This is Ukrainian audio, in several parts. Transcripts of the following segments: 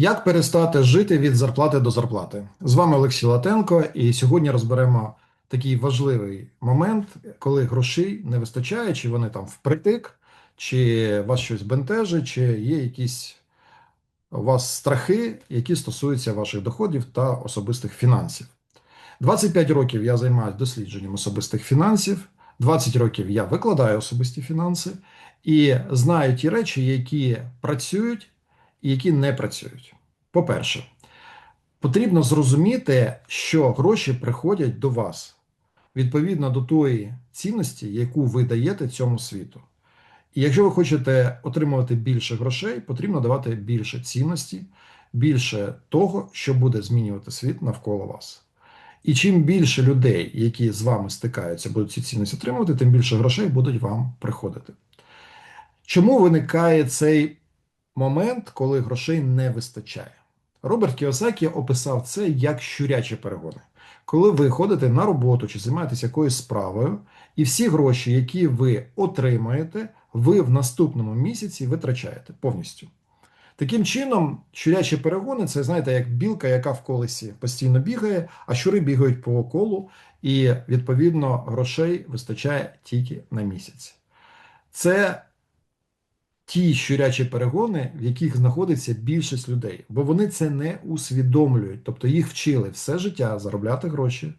Як перестати жити від зарплати до зарплати? З вами Олексій Латенко, і сьогодні розберемо такий важливий момент, коли грошей не вистачає, чи вони там впритик, чи вас щось бентежить, чи є якісь у вас страхи, які стосуються ваших доходів та особистих фінансів. 25 років я займаюся дослідженням особистих фінансів, 20 років я викладаю особисті фінанси і знаю ті речі, які працюють які не працюють. По-перше, потрібно зрозуміти, що гроші приходять до вас відповідно до тої цінності, яку ви даєте цьому світу. І якщо ви хочете отримувати більше грошей, потрібно давати більше цінності, більше того, що буде змінювати світ навколо вас. І чим більше людей, які з вами стикаються, будуть ці цінності отримувати, тим більше грошей будуть вам приходити. Чому виникає цей момент, коли грошей не вистачає? Роберт Кіосакі описав це як щурячі перегони. Коли ви ходите на роботу чи займаєтесь якоюсь справою, і всі гроші, які ви отримаєте, ви в наступному місяці витрачаєте повністю. Таким чином, щурячі перегони це, знаєте, як білка, яка в колесі постійно бігає, а щури бігають по колу, і, відповідно, грошей вистачає тільки на місяць. Це ті щурячі перегони, в яких знаходиться більшість людей, бо вони це не усвідомлюють. Тобто їх вчили все життя заробляти гроші,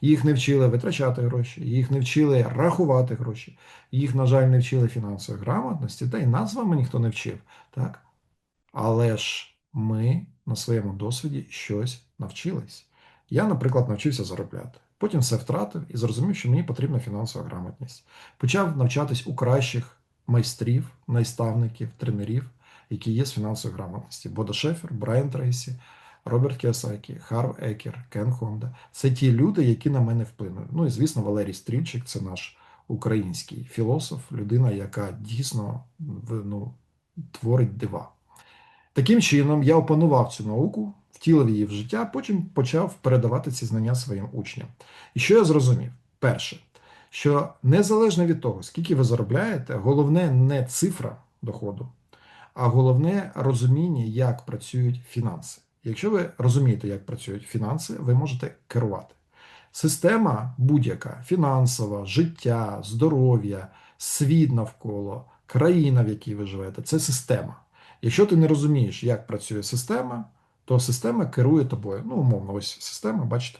їх не вчили витрачати гроші, їх не вчили рахувати гроші, їх, на жаль, не вчили фінансової грамотності, та й нас з вами ніхто не вчив. Так? Але ж ми на своєму досвіді щось навчились. Я, наприклад, навчився заробляти. Потім все втратив і зрозумів, що мені потрібна фінансова грамотність. Почав навчатись у кращих майстрів, найставників, тренерів, які є з фінансової грамотності. Бода Шефер, Брайан Трейсі, Роберт Кіосакі, Харв Екер, Кен Хонда. Це ті люди, які на мене вплинули. Ну і звісно, Валерій Стрільчик це наш український філософ, людина, яка дійсно ну, творить дива. Таким чином, я опанував цю науку, втілив її в життя, потім почав передавати ці знання своїм учням. І що я зрозумів? Перше, що незалежно від того, скільки ви заробляєте, головне не цифра доходу, а головне розуміння, як працюють фінанси. Якщо ви розумієте, як працюють фінанси, ви можете керувати. Система будь-яка фінансова, життя, здоров'я, світ навколо, країна, в якій ви живете це система. Якщо ти не розумієш, як працює система, то система керує тобою. Ну, умовно, ось система, бачите,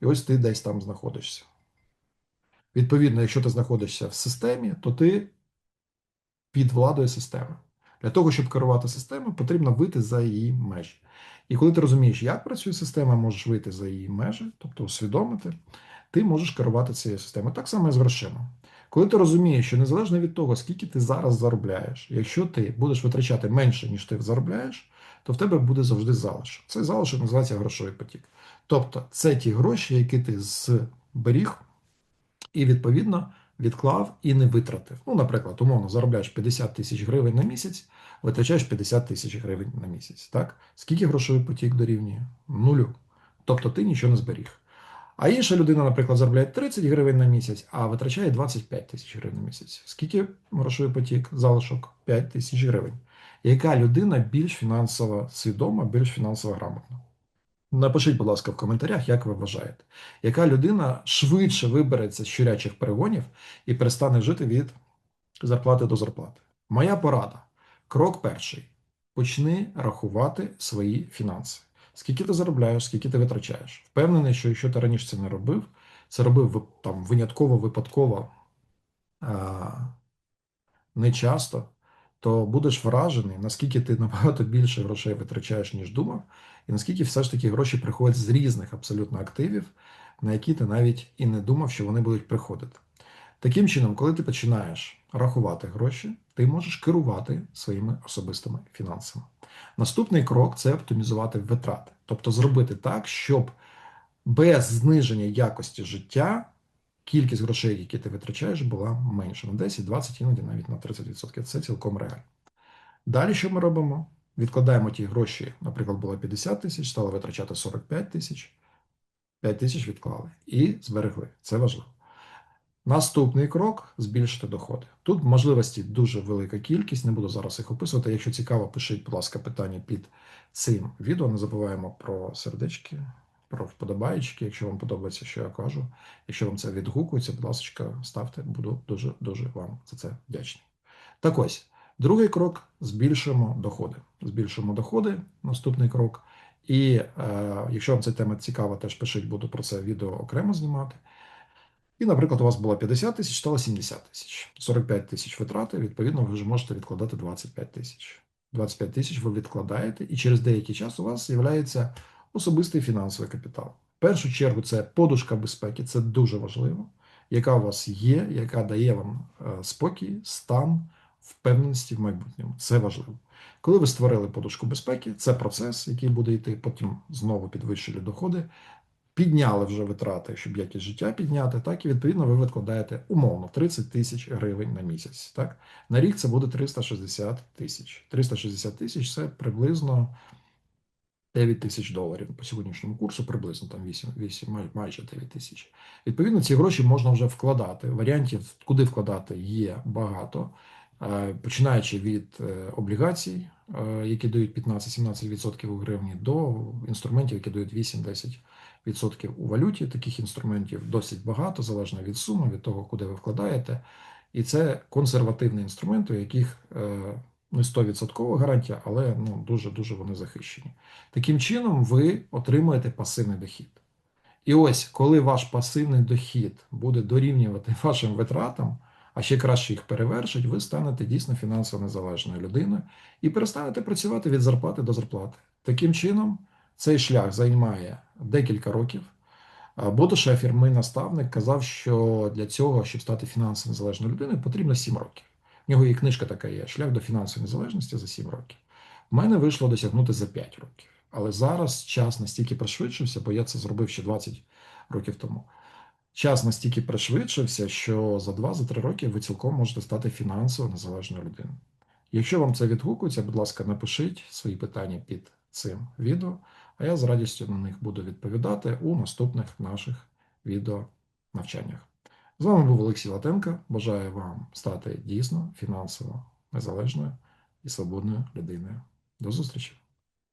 і ось ти десь там знаходишся. Відповідно, якщо ти знаходишся в системі, то ти під владою системи. Для того, щоб керувати системою, потрібно вийти за її межі. І коли ти розумієш, як працює система, можеш вийти за її межі, тобто усвідомити, ти можеш керувати цією системою. Так само і з грошима. Коли ти розумієш, що незалежно від того, скільки ти зараз заробляєш, якщо ти будеш витрачати менше, ніж ти заробляєш, то в тебе буде завжди залишок. Цей залишок називається грошовий потік. Тобто це ті гроші, які ти зберіг і відповідно відклав і не витратив. Ну, наприклад, умовно заробляєш 50 тисяч гривень на місяць, витрачаєш 50 тисяч гривень на місяць. Так? Скільки грошовий потік дорівнює? Нулю. Тобто ти нічого не зберіг. А інша людина, наприклад, заробляє 30 гривень на місяць, а витрачає 25 тисяч гривень на місяць. Скільки грошовий потік, залишок? 5 тисяч гривень. Яка людина більш фінансово свідома, більш фінансово грамотна? Напишіть, будь ласка, в коментарях, як ви вважаєте, яка людина швидше вибереться з щурячих перегонів і перестане жити від зарплати до зарплати? Моя порада. Крок перший: почни рахувати свої фінанси. Скільки ти заробляєш, скільки ти витрачаєш. Впевнений, що якщо ти раніше це не робив, це робив там винятково, випадково не часто, то будеш вражений, наскільки ти набагато більше грошей витрачаєш, ніж думав, і наскільки все ж таки гроші приходять з різних абсолютно активів, на які ти навіть і не думав, що вони будуть приходити. Таким чином, коли ти починаєш рахувати гроші, ти можеш керувати своїми особистими фінансами. Наступний крок це оптимізувати витрати, тобто зробити так, щоб без зниження якості життя кількість грошей, які ти витрачаєш, була менша на 10, 20, іноді навіть на 30%. Це цілком реально. Далі що ми робимо? Відкладаємо ті гроші, наприклад, було 50 тисяч, стало витрачати 45 тисяч, 5 тисяч відклали і зберегли. Це важливо. Наступний крок збільшити доходи. Тут можливості дуже велика кількість, не буду зараз їх описувати. Якщо цікаво, пишіть, будь ласка, питання під цим відео. Не забуваємо про сердечки, про вподобайки, якщо вам подобається, що я кажу. Якщо вам це відгукується, будь ласка, ставте, буду дуже дуже вам за це вдячний. Так ось, другий крок збільшуємо доходи. Збільшуємо доходи, наступний крок. І е, якщо вам ця тема цікава, теж пишіть, буду про це відео окремо знімати. І, наприклад, у вас було 50 тисяч, стало 70 тисяч. 45 тисяч витрати, відповідно, ви вже можете відкладати 25 тисяч. 25 тисяч ви відкладаєте, і через деякий час у вас з'являється особистий фінансовий капітал. В першу чергу це подушка безпеки, це дуже важливо, яка у вас є, яка дає вам е, спокій, стан, впевненості в майбутньому. Це важливо. Коли ви створили подушку безпеки, це процес, який буде йти, потім знову підвищили доходи, підняли вже витрати, щоб якість життя підняти, так і відповідно ви відкладаєте умовно 30 тисяч гривень на місяць. Так на рік це буде 360 тисяч. 360 тисяч це приблизно 9 тисяч доларів по сьогоднішньому курсу, приблизно там 8, 8 майже 9 тисяч. Відповідно, ці гроші можна вже вкладати. Варіантів, куди вкладати, є багато. Е, Починаючи від е, облігацій, е, які дають 15-17% у гривні, до інструментів, які дають 8-10% відсотків у валюті. Таких інструментів досить багато, залежно від суми, від того, куди ви вкладаєте. І це консервативні інструменти, у яких не 100% гарантія, але ну, дуже-дуже вони захищені. Таким чином, ви отримуєте пасивний дохід. І ось, коли ваш пасивний дохід буде дорівнювати вашим витратам, а ще краще їх перевершить, ви станете дійсно фінансово незалежною людиною і перестанете працювати від зарплати до зарплати. Таким чином, цей шлях займає декілька років. Бодо Шефір, мій наставник, казав, що для цього, щоб стати фінансово незалежною людиною, потрібно 7 років. В нього і книжка така є: Шлях до фінансової незалежності за 7 років. У мене вийшло досягнути за 5 років. Але зараз час настільки пришвидшився, бо я це зробив ще 20 років тому. Час настільки пришвидшився, що за 2-3 роки ви цілком можете стати фінансово незалежною людиною. Якщо вам це відгукується, будь ласка, напишіть свої питання під цим відео, а я з радістю на них буду відповідати у наступних наших відео навчаннях. З вами був Олексій Латенко. Бажаю вам стати дійсно фінансово незалежною і свободною людиною. До зустрічі!